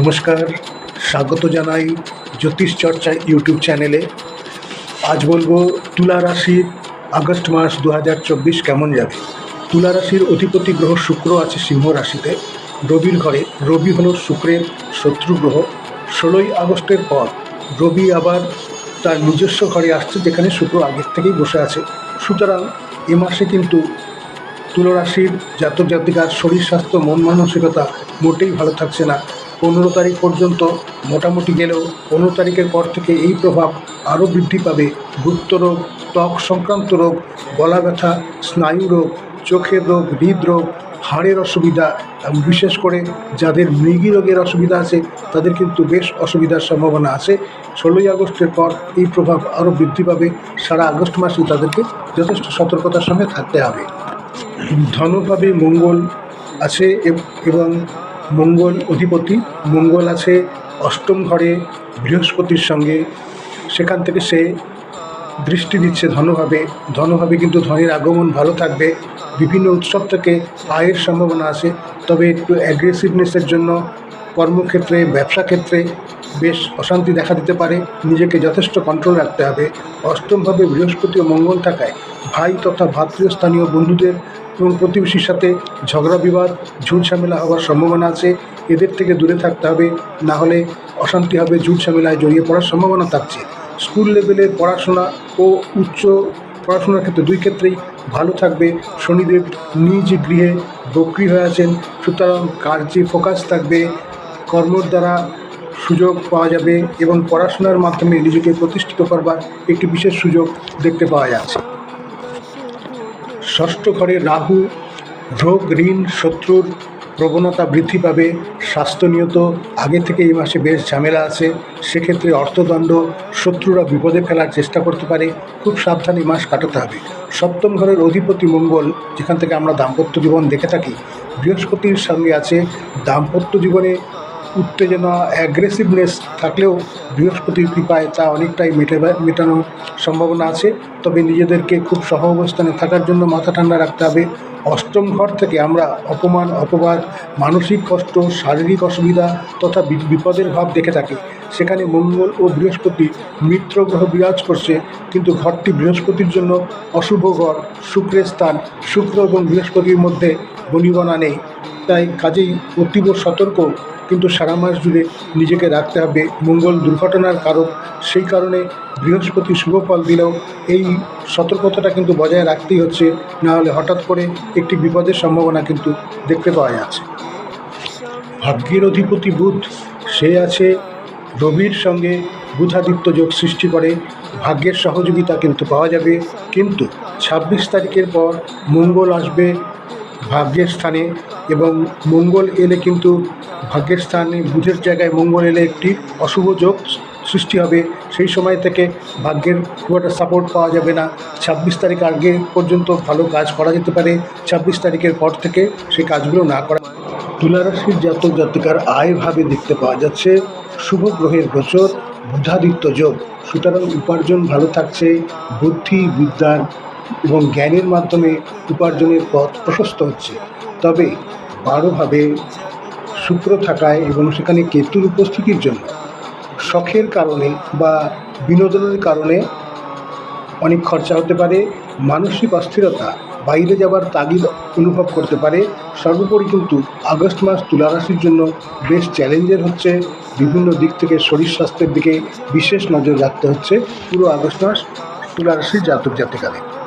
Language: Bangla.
নমস্কার, স্বাগত জানাই জ্যোতিষ চর্চা ইউটিউব চ্যানেলে। আজ বলব তুলা রাশির আগস্ট মাস দু হাজার চব্বিশ কেমন যাবে? তুলা রাশির অধিপতি গ্রহ শুক্র আছে সিংহ রাশিতে। রবির ঘরে, রবি হল শুক্রের শত্রু গ্রহ। ষোলোই আগস্টের পর রবি আবার তার নিজস্ব ঘরে আসছে, যেখানে শুক্র আগের থেকেই বসে আছে। সুতরাং এ মাসে কিন্তু তুলরাশির জাতক জাতিকার শরীর স্বাস্থ্য মন মানসিকতা মোটেই ভালো থাকছে না। পনেরো তারিখ পর্যন্ত মোটামুটি গেলেও পনেরো তারিখের পর থেকে এই প্রভাব আরও বৃদ্ধি পাবে। গুপ্ত রোগ ত্বক সংক্রান্ত রোগ, গলা ব্যথা, স্নায়ু রোগ, চোখের রোগ হৃদরোগ হাড়ের অসুবিধা এবং বিশেষ করে যাদের মৃগী রোগের অসুবিধা আছে, তাদের কিন্তু বেশ অসুবিধার সম্ভাবনা আছে। ষোলোই আগস্টের পর এই প্রভাব আরও বৃদ্ধি পাবে। সারা আগস্ট মাসে তাদেরকে যথেষ্ট সতর্কতার সঙ্গে থাকতে হবে। ধনভাবে মঙ্গল আছে এবং মঙ্গল অধিপতি। মঙ্গল আছে অষ্টম ঘরে, বৃহস্পতির সঙ্গে। সেখান থেকে সে দৃষ্টি দিচ্ছে ধনভাবে। ধনভাবে কিন্তু ধনের আগমন ভালো থাকবে। বিভিন্ন উৎসব থেকে আয়ের সম্ভাবনা আছে। তবে একটু অ্যাগ্রেসিভনেসের জন্য কর্মক্ষেত্রে, ব্যবসা ক্ষেত্রে বেশ অশান্তি দেখা দিতে পারে। নিজেকে যথেষ্ট কন্ট্রোল রাখতে হবে। অষ্টমভাবে বৃহস্পতি ও মঙ্গল থাকায় ভাই তথা ভাতৃয় স্থানীয় বন্ধুদের এবং প্রতিবেশীর সাথে ঝগড়া বিবাদ, ঝুট ঝামেলা হওয়ার সম্ভাবনা আছে। এদের থেকে দূরে থাকতে হবে, না হলে অশান্তি হবে, ঝুট ঝামেলায় জড়িয়ে পড়ার সম্ভাবনা থাকছে। স্কুল লেভেলের পড়াশোনা ও উচ্চ পড়াশোনার ক্ষেত্রে দুই ক্ষেত্রেই ভালো থাকবে। শনিদেব নিজ গৃহে বক্রি হয়ে আছেন, সুতরাং কার্যে ফোকাস থাকবে, কর্মর দ্বারা সুযোগ পাওয়া যাবে এবং পড়াশোনার মাধ্যমে নিজেকে প্রতিষ্ঠিত করবার একটি বিশেষ সুযোগ দেখতে পাওয়া যাচ্ছে। ষষ্ঠ ঘরে রাহু রোগ ঋণ, শত্রুর প্রবণতা বৃদ্ধি পাবে স্বাস্থ্য নিয়ত আগে থেকে এই মাসে বেশ ঝামেলা আছে, সেক্ষেত্রে অর্থদণ্ড, শত্রুরা বিপদে ফেলার চেষ্টা করতে পারে, খুব সাবধানে মাস কাটাতে হবে। সপ্তম ঘরের অধিপতি মঙ্গল, যেখান থেকে আমরা দাম্পত্য জীবন দেখে থাকি, বৃহস্পতির সঙ্গে আছে দাম্পত্য জীবনে উত্তেজনা অ্যাগ্রেসিভনেস থাকলেও বৃহস্পতির কৃপায় তা অনেকটাই মেটে মেটানোর সম্ভাবনা আছে। তবে নিজেদেরকে খুব সহ অবস্থানে থাকার জন্য মাথা ঠান্ডা রাখতে হবে। অষ্টম ঘর থেকে আমরা অপমান, অপবাদ, মানসিক কষ্ট, শারীরিক অসুবিধা তথা বিপদের ভাব দেখে থাকি। সেখানে মঙ্গল ও বৃহস্পতি মিত্র গ্রহ বিরাজ করছে, কিন্তু ঘরটি বৃহস্পতির জন্য অশুভ ঘর। শুক্রের স্থান শুক্র এবং বৃহস্পতির মধ্যে বনিবনা নেই। তাই কাজেই অতীব সতর্ক, কিন্তু সারা মাস জুড়ে নিজেকে রাখতে হবে মঙ্গল দুর্ঘটনার কারক সেই কারণে বৃহস্পতি শুভ ফল দিলেও এই সতর্কতাটা কিন্তু বজায় রাখতেই হচ্ছে না হলে হঠাৎ করে একটি বিপদের সম্ভাবনা কিন্তু দেখতে পাওয়া যাচ্ছে। ভাগ্যের অধিপতি বুধ, সে আছে রবির সঙ্গে বুধাদিত্য যোগ সৃষ্টি করে। ভাগ্যের সহযোগিতা কিন্তু পাওয়া যাবে, কিন্তু ছাব্বিশ তারিখের পর মঙ্গল আসবে ভাগ্যের স্থানে। এবং মঙ্গল এলে কিন্তু ভাগ্যের স্থানে, বুধের জায়গায় মঙ্গল এলে একটি অশুভ যোগ সৃষ্টি হবে। সেই সময় থেকে ভাগ্যের খুব একটা সাপোর্ট পাওয়া যাবে না। ছাব্বিশ তারিখ আগে পর্যন্ত ভালো কাজ করা যেতে পারে। ছাব্বিশ তারিখের পর থেকে সেই কাজগুলো না করা। তুলারাশির জাতক জাতিকার আয়ভাবে দেখতে পাওয়া যাচ্ছে। শুভ গ্রহের গোচর, বুধাদিত্য যোগ। সুতরাং উপার্জন ভালো থাকছে। বুদ্ধি, বিদ্যার এবং জ্ঞানের মাধ্যমে উপার্জনের পথ প্রশস্ত হচ্ছে। তবে বারোভাবে শুক্র থাকায় এবং সেখানে কেতুর উপস্থিতির জন্য শখের কারণে বা বিনোদনের কারণে অনেক খরচা হতে পারে, মানসিক অস্থিরতা, বাইরে যাবার তাগিদ অনুভব করতে পারে। সর্বোপরি কিন্তু আগস্ট মাস তুলারাশির জন্য বেশ চ্যালেঞ্জের হচ্ছে, বিভিন্ন দিক থেকে শরীর স্বাস্থ্যের দিকে বিশেষ নজর রাখতে হচ্ছে। পুরো আগস্ট মাস তুলারাশির জাতক জাতিকাদের